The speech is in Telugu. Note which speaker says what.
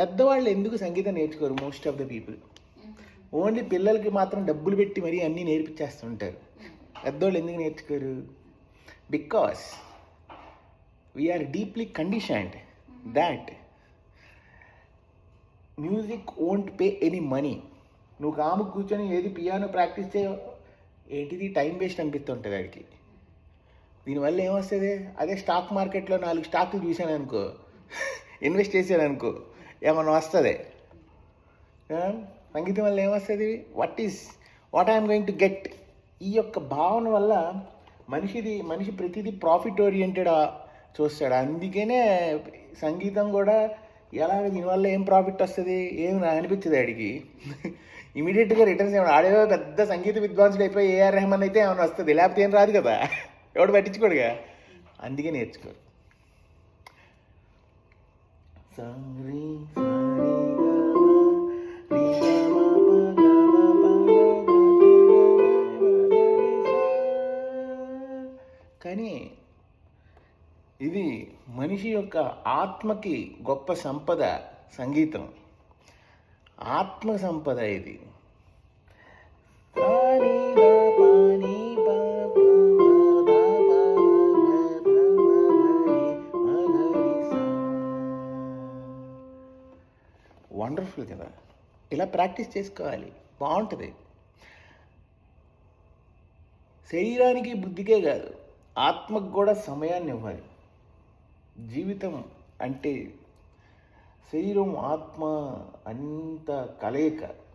Speaker 1: పెద్దవాళ్ళు ఎందుకు సంగీతం నేర్చుకోరు? Most of the people only పిల్లలకి మాత్రం డబ్బులు పెట్టి మరీ అన్నీ నేర్పించేస్తుంటారు. పెద్దవాళ్ళు ఎందుకు నేర్చుకోరు? Because we're deeply conditioned that music won't pay any money నువ్వు కాము కూర్చొని ఏది పియానో ప్రాక్టీస్ చేయ ఏంటిది? టైం వేస్ట్ అనిపిస్తుంటుంది వాడికి. దీనివల్ల ఏమొస్తుంది? అదే స్టాక్ మార్కెట్లో నాలుగు స్టాకులు చూశాను అనుకో ఇన్వెస్ట్ చేశాను అనుకో ఏమన్నా వస్తుంది? సంగీతం వల్ల ఏమొస్తుంది? What is what I'm going to get ఈ యొక్క భావన వల్ల మనిషిది మనిషి ప్రతిదీ ప్రాఫిట్ ఓరియంటెడ్ చూస్తాడు. అందుకనే సంగీతం కూడా ఎలాగ దీనివల్ల ఏం ప్రాఫిట్ వస్తుంది? ఏం అనిపించదు ఆడికి? ఇమీడియట్గా రిటర్న్స్ ఏమైనా ఆడేవో పెద్ద సంగీత విద్వాంసుడు అయిపోయి ఏఆర్ రెహమాన్ అయితే ఏమైనా వస్తుంది? లేకపోతే ఏం రాదు కదా? ఎవడు పట్టించుకోడుగా? అందుకే నేర్చుకోరు సారీ కానీ ఇది మనిషి యొక్క ఆత్మకి గొప్ప సంపద సంగీతం ఆత్మ సంపద ఇది వండర్ఫుల్ కదా ఇలా ప్రాక్టీస్ చేసుకోవాలి. బాగుంటుంది. శరీరానికి బుద్ధికే కాదు ఆత్మకు కూడా సమయాన్ని ఇవ్వాలి. జీవితం అంటే శరీరం ఆత్మ అంత కలయిక.